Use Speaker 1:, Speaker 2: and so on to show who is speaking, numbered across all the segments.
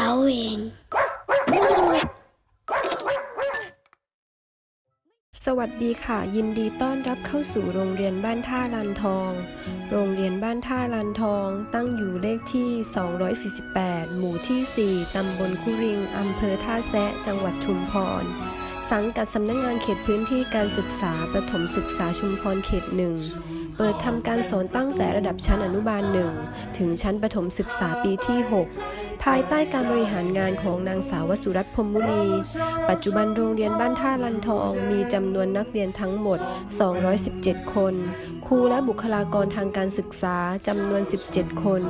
Speaker 1: 好远。
Speaker 2: สวัสดีค่ะ ยินดีต้อนรับเข้าสู่โรงเรียนบ้านท่าลันทอง โรงเรียนบ้านท่าลันทอง ตั้งอยู่เลขที่ 248 หมู่ที่ 4 ตำบลคุริง อำเภอท่าแซะ จังหวัดชุมพร สังกัดสำนักงานเขตพื้นที่การศึกษาประถมศึกษาชุมพรเขตหนึ่ง เปิดทำการสอนตั้งแต่ระดับชั้นอนุบาลหนึ่งถึงชั้นประถมศึกษาปีที่ 6 ภายใต้การบริหารงานของนางสาววสุรัตน์พรมมุนี ปัจจุบันโรงเรียนบ้านท่าลันทองมีจำนวนนักเรียนทั้งหมด 217 คน รูและบุคลากรทางการศึกษาจำนวน 17 คน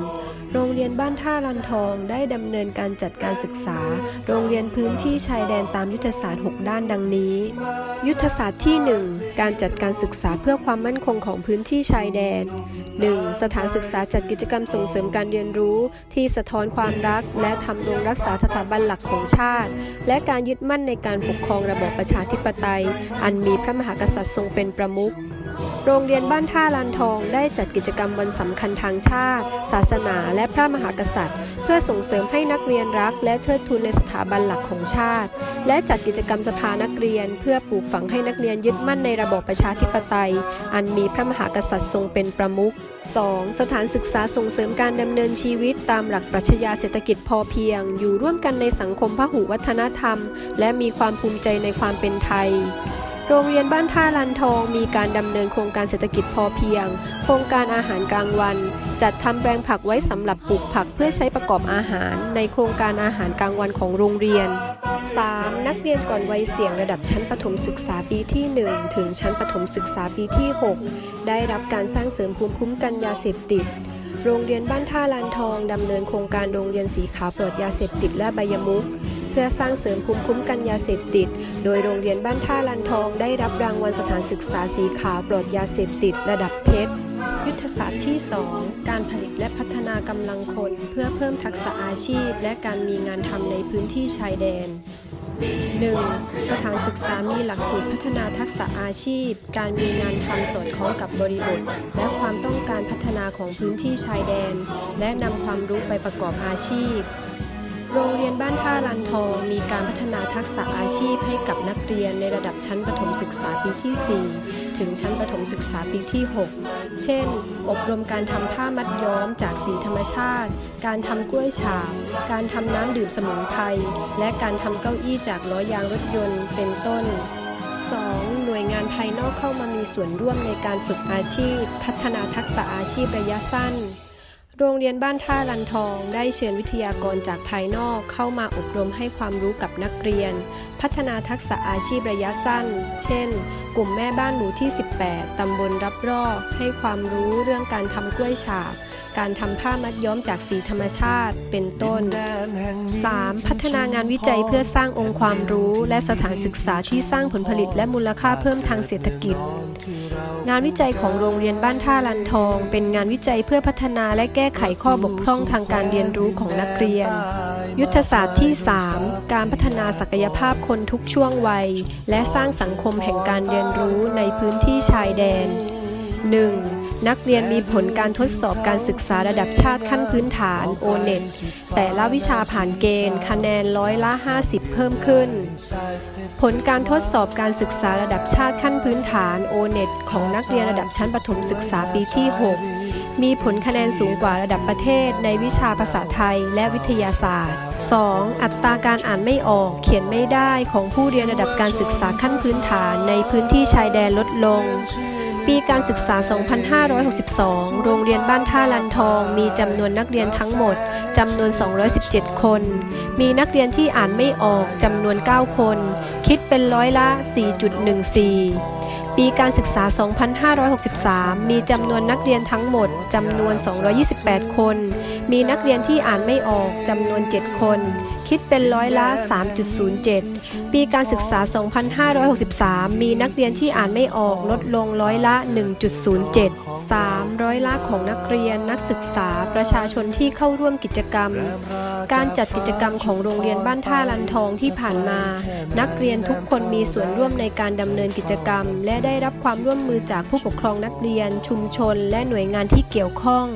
Speaker 2: โรงเรียนบ้านท่าลันทองได้ดำเนินการจัดการศึกษา โรงเรียนพื้นที่ชายแดนตามยุทธศาสตร์ 6 ด้านดังนี้ ยุทธศาสตร์ที่ 1 การจัดการศึกษาเพื่อความมั่นคงของพื้นที่ชายแดน 1. สถานศึกษาจัดกิจกรรมส่งเสริมการเรียนรู้ ที่สะท้อนความรัก และทำรงรักษาสถาบันหลักของชาติ และการยึดมั่นในการปกครองระบอบประชาธิปไตย อันมีพระมหากษัตริย์ทรงเป็นประมุข โรงเรียนบ้านท่าลานทองได้จัดกิจกรรมวันสำคัญทางชาติ ศาสนาและพระมหากษัตริย์ เพื่อส่งเสริมให้นักเรียนรัก และเทิดทูนในสถาบันหลักของชาติ และจัดกิจกรรมสภานักเรียน เพื่อปลูกฝังให้นักเรียนยึดมั่นในระบอบประชาธิปไตย อันมีพระมหากษัตริย์ทรงเป็นประมุข 2. สถานศึกษาส่งเสริมการดำเนินชีวิต ตามหลักปรัชญาเศรษฐกิจพอเพียง อยู่ร่วมกันในสังคมพหุวัฒนธรรม และมีความภูมิใจในความเป็นไทย โรงเรียนบ้านท่าลันทองมีการดำเนินโครงการเศรษฐกิจพอเพียง โครงการอาหารกลางวัน จัดทำแปลงผักไว้สำหรับปลูกผักเพื่อใช้ประกอบอาหาร ในโครงการอาหารกลางวันของโรงเรียน 3. นักเรียนก่อนวัยเสี่ยงระดับชั้นประถมศึกษาปีที่ 1 ถึงชั้นประถมศึกษาปีที่ 6 ได้รับการสร้างเสริมภูมิคุ้มกันยาเสพติดโรงเรียนบ้านท่าลานทองดำเนินโครงการโรงเรียนสีขาวปลอดยาเสพติดและใบยมุก เพื่อสร้างเสริมภูมิคุ้มกันยาเสพติด โดยโรงเรียนบ้านท่าลันทองได้รับรางวัลสถานศึกษาสีขาวปลอดยาเสพติดระดับเพชร ยุทธศาสตร์ที่ 2 การผลิตและพัฒนากำลังคน เพื่อเพิ่มทักษะอาชีพ และการมีงานทำในพื้นที่ชายแดน 1. สถานศึกษามีหลักสูตรพัฒนาทักษะอาชีพ การมีงานทำสอดคล้องกับบริบท และความต้องการพัฒนาของพื้นที่ชายแดน และนำความรู้ไปประกอบอาชีพ โรงเรียนบ้านท่าลันทองมีการพัฒนาทักษะอาชีพให้กับนักเรียนในระดับชั้นประถมศึกษาปีที่ 4 ถึงชั้นประถมศึกษาปีที่ 6 เช่น อบรมการทำผ้ามัดย้อมจากสีธรรมชาติ การทำกล้วยฉาบ การทำน้ำดื่มสมุนไพร และการทำเก้าอี้จากล้อยางรถยนต์ เป็นต้น 2. หน่วยงานภายนอกเข้ามามีส่วนร่วมในการฝึกอาชีพ พัฒนาทักษะอาชีพระยะสั้น โรงเรียนบ้านท่าลันทอง ได้เชิญวิทยากรจากภายนอกเข้ามาอบรมให้ความรู้กับนักเรียน พัฒนาทักษะอาชีพระยะสั้น เช่น กลุ่มแม่บ้านหมู่ที่ 18 ตำบลรับรอให้ความรู้เรื่องการทำกล้วยฉาบการทำผ้ามัดย้อมจากสีธรรมชาติ เป็นต้น 3. พัฒนางานวิจัยเพื่อสร้างองค์ความรู้ และสถานศึกษาที่สร้างผลผลิตและมูลค่าเพิ่มทางเศรษฐกิจ งานวิจัยของโรงเรียนบ้านท่าลันทอง เป็นงานวิจัยเพื่อพัฒนาและแก้ไขข้อบกพร่องทางการเรียนรู้ของนักเรียน ยุทธศาสตร์ที่ 3 การพัฒนาศักยภาพคนทุกช่วงวัย และสร้างสังคมแห่งการเรียนรู้ในพื้นที่ชายแดน 1. นักเรียนมีผลการทดสอบการศึกษาระดับชาติขั้นพื้นฐาน o n e t แต่ละวิชาผ่านเกณฑ์ คะแนนร้อยละ 50 เพิ่มขึ้น ผลการทดสอบการศึกษาระดับชาติขั้นพื้นฐาน o n e t ของนักเรียนระดับชั้นประถมศึกษาปีที่ 6 มีผลคะแนนสูงกว่าระดับประเทศ ในวิชาภาษาไทยและวิทยาศาสตร์ 2. อัตราการอ่านไม่ออกเขียนไม่ได้ของผู้เรียนระดับการศึกษาขั้นพื้นฐานในพื้นที่ชายแดนลดลง ปีการศึกษา 2562 โรงเรียนบ้านท่าลันทอง มีจำนวนนักเรียนทั้งหมดจำนวน 217 คน มีนักเรียนที่อ่านไม่ออกจำนวน 9 คน คิดเป็นร้อยละ 4.14 ปีการศึกษา 2563 มีจำนวนนักเรียนทั้งหมดจำนวน 228 คน มีนักเรียนที่อ่านไม่ออกจำนวน 7 คน คิดเป็นร้อยละ 3.07 ปีการศึกษา 2563 มีนักเรียนที่อ่านไม่ออกลดลงร้อยละ 1.07 3. ร้อยละของนักเรียนนักศึกษาประชาชนที่เข้าร่วมกิจกรรม การจัดกิจกรรมของโรงเรียนบ้านท่าลันทองที่ผ่านมา นักเรียนทุกคนมีส่วนร่วมในการดำเนินกิจกรรม และได้รับความร่วมมือจากผู้ปกครองนักเรียน ชุมชน และหน่วยงานที่เกี่ยวข้อง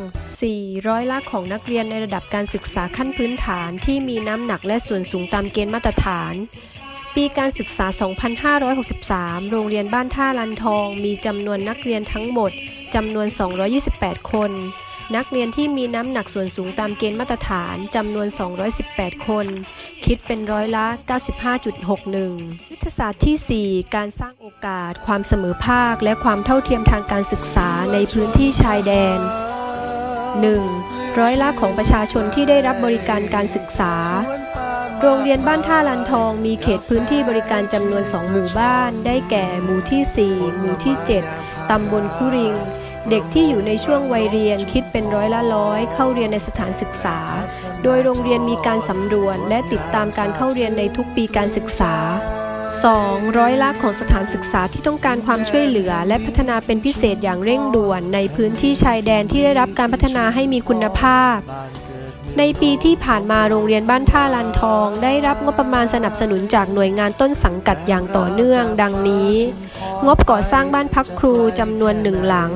Speaker 2: 4. ร้อยละของนักเรียนในระดับการศึกษาขั้นพื้นฐานที่มีน้ำหนักและส่วนสูงตามเกณฑ์มาตรฐานปีการศึกษา 2563 โรงเรียนบ้านท่าลันทอง มีจำนวนนักเรียนทั้งหมด จำนวน 228 คน นักเรียนที่มีน้ำหนักส่วนสูงตามเกณฑ์มาตรฐานจำนวน 218 คน คิดเป็นร้อยละ 95.61 ยุทธศาสตร์ที่ 4 การสร้างโอกาส ความเสมอภาค และความเท่าเทียมทางการศึกษาในพื้นที่ชายแดน 1. ร้อยละของประชาชนที่ได้รับบริการการศึกษา โรงเรียนบ้านท่าลันทองมีเขตพื้นที่บริการจำนวน 2 หมู่บ้าน ได้แก่หมู่ที่ 4 หมู่ที่ 7 ตำบลคุริง เด็กที่อยู่ในช่วงวัยเรียนคิดเป็นร้อยละร้อยเข้าเรียนในสถานศึกษา โดยโรงเรียนมีการสำรวจและติดตามการเข้าเรียนในทุกปีการศึกษา 2. ร้อยละของสถานศึกษาที่ต้องการความช่วยเหลือ และพัฒนาเป็นพิเศษอย่างเร่งด่วนในพื้นที่ชายแดนที่ได้รับการพัฒนาให้มีคุณภาพ ในปีที่ผ่านมาโรงเรียนบ้านท่าลันทอง ได้รับงบประมาณสนับสนุนจากหน่วยงานต้นสังกัดอย่างต่อเนื่อง ดังนี้ งบก่อสร้างบ้านพักครูจำนวนหนึ่งหลัง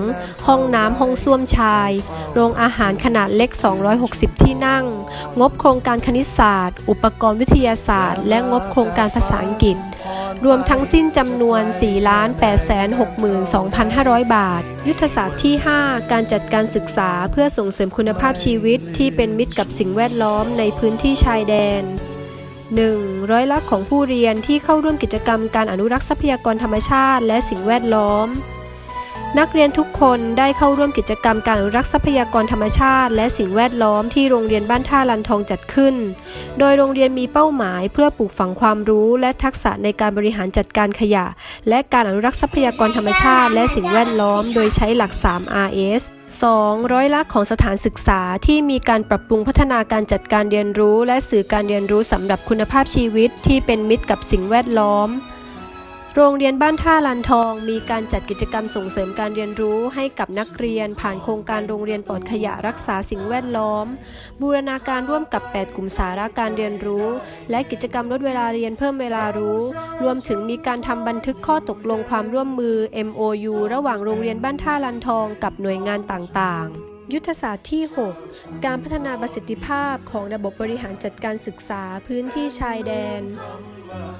Speaker 2: ห้องน้ำห้องส้วมชาย โรงอาหารขนาดเล็ก 260 ที่นั่ง งบโครงการคณิตศาสตร์ อุปกรณ์วิทยาศาสตร์ และงบโครงการภาษาอังกฤษ รวมทั้งสิ้นจำนวน 4 8 6 2 5 0 0 บาท ยุทธศาสตร์ที่ 5 การจัดการศึกษาเพื่อส่งเสริมคุณภาพชีวิตที่เป็นมิตรกับสิ่งแวดล้อมในพื้นที่ชายแดน 1. ร้อยละของผู้เรียนที่เข้าร่วมกิจกรรมการอนุรักษ์ทรัพยากรธรรมชาติและสิ่งแวดล้อม นักเรียนทุกคนได้เข้าร่วมกิจกรรมการอนุรักษ์ทรัพยากรธรรมชาติ และสิ่งแวดล้อมที่โรงเรียนบ้านท่าลันทองจัดขึ้น โดยโรงเรียนมีเป้าหมายเพื่อปลูกฝังความรู้และทักษะในการบริหารจัดการขยะ และการอนุรักษ์ทรัพยากรธรรมชาติ และสิ่งแวดล้อม โดยใช้หลัก 3 RS 2. ร้อยละของสถานศึกษาที่มีการปรับปรุงพัฒนาการจัดการเรียนรู้ และสื่อการเรียนรู้สำหรับคุณภาพชีวิตที่เป็นมิตรกับสิ่งแวดล้อม โรงเรียนบ้านท่าลันทอง มีการจัดกิจกรรมส่งเสริมการเรียนรู้ให้กับนักเรียน ผ่านโครงการโรงเรียนปลอดขยะรักษาสิ่งแวดล้อม บูรณาการร่วมกับ 8 กลุ่มสาระการเรียนรู้ และกิจกรรมลดเวลาเรียนเพิ่มเวลารู้ รวมถึงมีการทำบันทึกข้อตกลงความร่วมมือ MOU ระหว่างโรงเรียนบ้านท่าลันทอง กับหน่วยงานต่างๆยุทธศาสตร์ที่ 6 การพัฒนาประสิทธิภาพของระบบบริหารจัดการศึกษาพื้นที่ชายแดน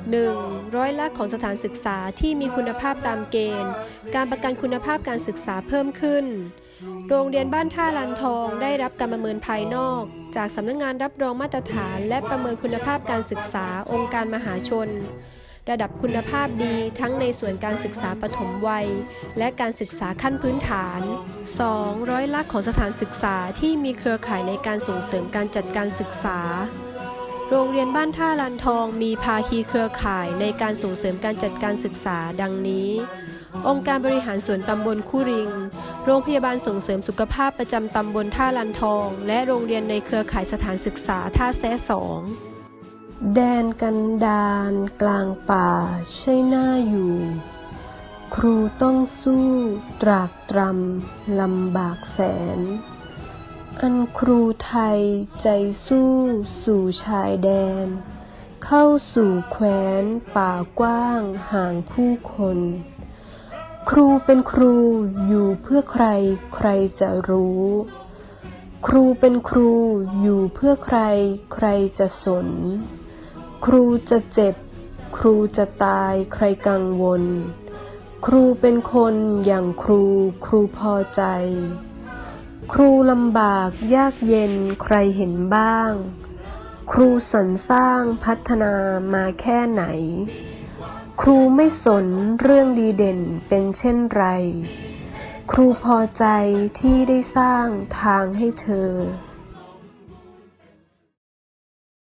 Speaker 2: 1. ร้อยละของสถานศึกษาที่มีคุณภาพตามเกณฑ์ การประกันคุณภาพการศึกษาเพิ่มขึ้น โรงเรียนบ้านท่าลันทองได้รับการประเมินภายนอก จากสำนักงงานรับรองมาตรฐาน และประเมินคุณภาพการศึกษาองค์การมหาชน ระดับคุณภาพดีทั้งในส่วนการศึกษาปฐมวัย และการศึกษาขั้นพื้นฐาน 2. ร้อยละของสถานศึกษาที่มีเครือข่ายในการส่งเสริมการจัดการศึกษา โรงเรียนบ้านท่าลันทองมีภาคีเครือข่ายในการส่งเสริมการจัดการศึกษาดังนี้ องค์การบริหารส่วนตำบลคู่ริง โรงพยาบาลส่งเสริมสุขภาพประจำตำบลท่าลันทอง และโรงเรียนในเครือข่ายสถานศึกษาท่าแซะสองแดนกันดานกลางป่าใช่หน้าอยู่ ครูต้องสู้ตรากตรำลำบากแสน อันครูไทยใจสู้สู่ชายแดน เข้าสู่แคว้นป่ากว้างห่างผู้คน ครูเป็นครูอยู่เพื่อใครใครจะรู้ ครูเป็นครูอยู่เพื่อใครใครจะสน ครูจะเจ็บ ครูจะตายใครกังวล ครูเป็นคนอย่างครูครูพอใจ ครูลำบากยากเย็นใครเห็นบ้าง ครูสรรสร้างพัฒนามาแค่ไหน ครูไม่สนเรื่องดีเด่นเป็นเช่นไร ครูพอใจที่ได้สร้างทางให้เธอ